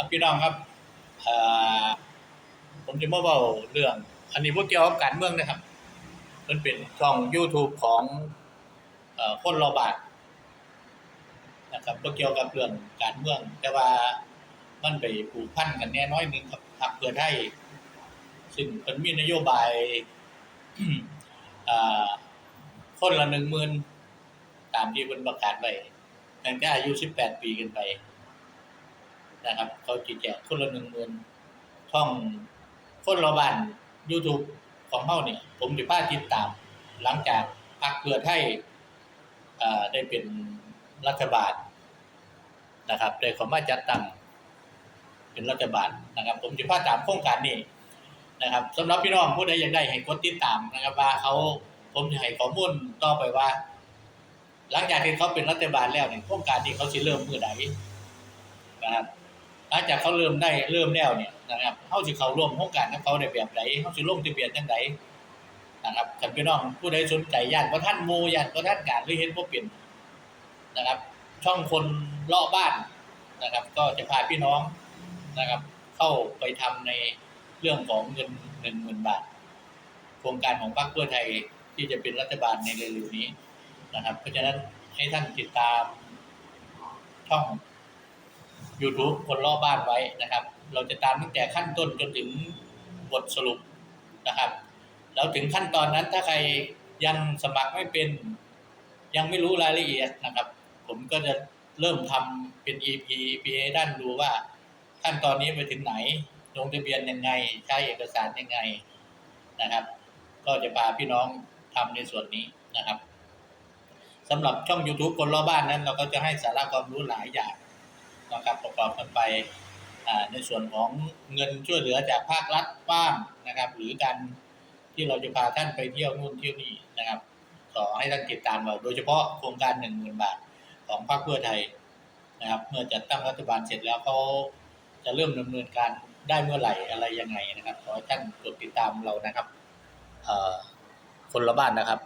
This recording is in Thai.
อะพี่น้องครับผมจะมาเว้าเรื่อง อันนี้บ่เกี่ยวกับการเมืองนะครับมันเป็นช่อง YouTube ของคนรอบาทนะครับบ่เกี่ยวกับเรื่องการเมือง แต่ว่ามันไปผูกพันกันแน่น้อยนึงกับพรรคเพื่อไทยซึ่งเพิ่นมีนโยบายอ่าคนละ10,000ตามที่คนประกาศไว้ตั้งแต่อายุ 18 ปีขึ้นไป นะครับ เขาจิแจกคนละ10,000ช่องคนละบ้าน YouTube ของเฮาเนี่ย ผมสิพาติดตาม หลังจากพรรคเพื่อไทยได้เป็นรัฐบาลนะครับได้ข้ามาจัดตั้งเป็นรัฐบาลนะครับ ผมสิพาตามโครงการนี้นะครับสำหรับพี่น้องผู้ใดอยากได้ให้กดติดตามนะครับ ว่าเขาผมจะให้ข้อมูลต่อไปว่า หลังจากที่เขาเป็นรัฐบาลแล้วเนี่ยโครงการนี้เขาสิเริ่มเมื้อใดนะครับ หลังจากเขาเริ่มได้เริ่มแล้วเนี่ยนะครับเฮาสิเขาร่วมโครงการกับเขาได้แบบใดเฮาสิลงทะเบียนจังไดนะครับท่านพี่น้องผู้ใดสนใจย่านบ่ทันหมู่ย่านบ่ทันการหรือเห็นบ่เป็นนะครับ ช่องคนเลาะบ้านนะครับ ก็จะพาพี่น้องนะครับ เข้าไปทำในเรื่องของเงิน10,000บาท โครงการของพรรคเพื่อไทยที่จะเป็นรัฐบาลในเร็วๆนี้นะครับ เพราะฉะนั้นให้ท่านติดตามช่อง YouTube คนรอบบ้านไว้นะครับ เราจะตามตั้งแต่ขั้นต้นจนถึงบทสรุปนะครับ แล้วถึงขั้นตอนนั้นถ้าใครยังสมัครไม่เป็น ยังไม่รู้รายละเอียดนะครับ ผมก็จะเริ่มทำเป็น EP EP ให้ด้านดูว่าขั้นตอนนี้ไปถึงไหนลงทะเบียนยังไง ใช้เอกสารยังไงนะครับ ก็จะพาพี่น้องทำในส่วนนี้นะครับสำหรับช่อง YouTube คนรอบบ้านนั้น เราก็จะให้สาระความรู้หลายอย่าง นะครับประกอบกันไปในส่วนของเงินช่วยเหลือจากภาครัฐบ้างนะครับ หรือการที่เราจะพาท่านไปเที่ยวนู่นเที่ยวนี่นะครับขอให้ท่านติดตามเราโดยเฉพาะโครงการ1 0,000บาทของพรรคเพื่อไทยนะครับ เมื่อจัดตั้งรัฐบาลเสร็จแล้วเขาจะเริ่มดำเนินการได้เมื่อไหร่อะไรยังไงนะครับขอให้ท่านกดติดตามเรานะครับคนละบ้านนะครับ